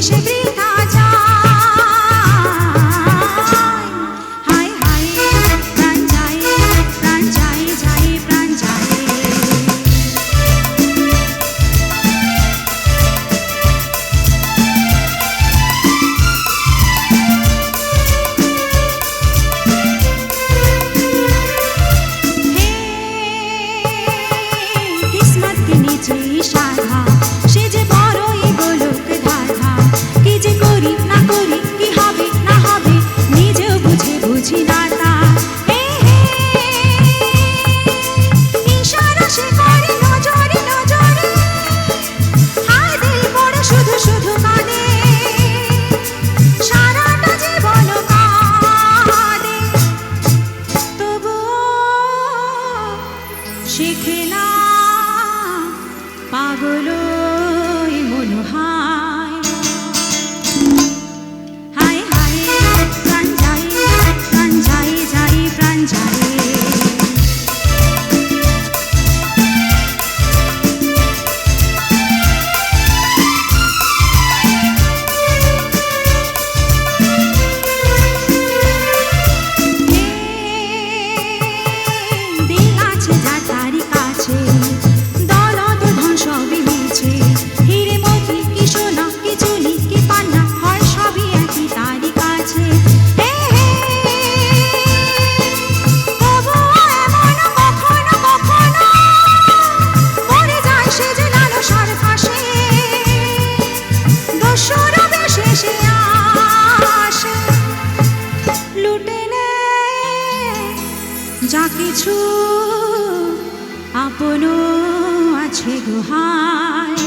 এসে বৃথা শেখে না। যা কিছু আপন আছে গুহায়।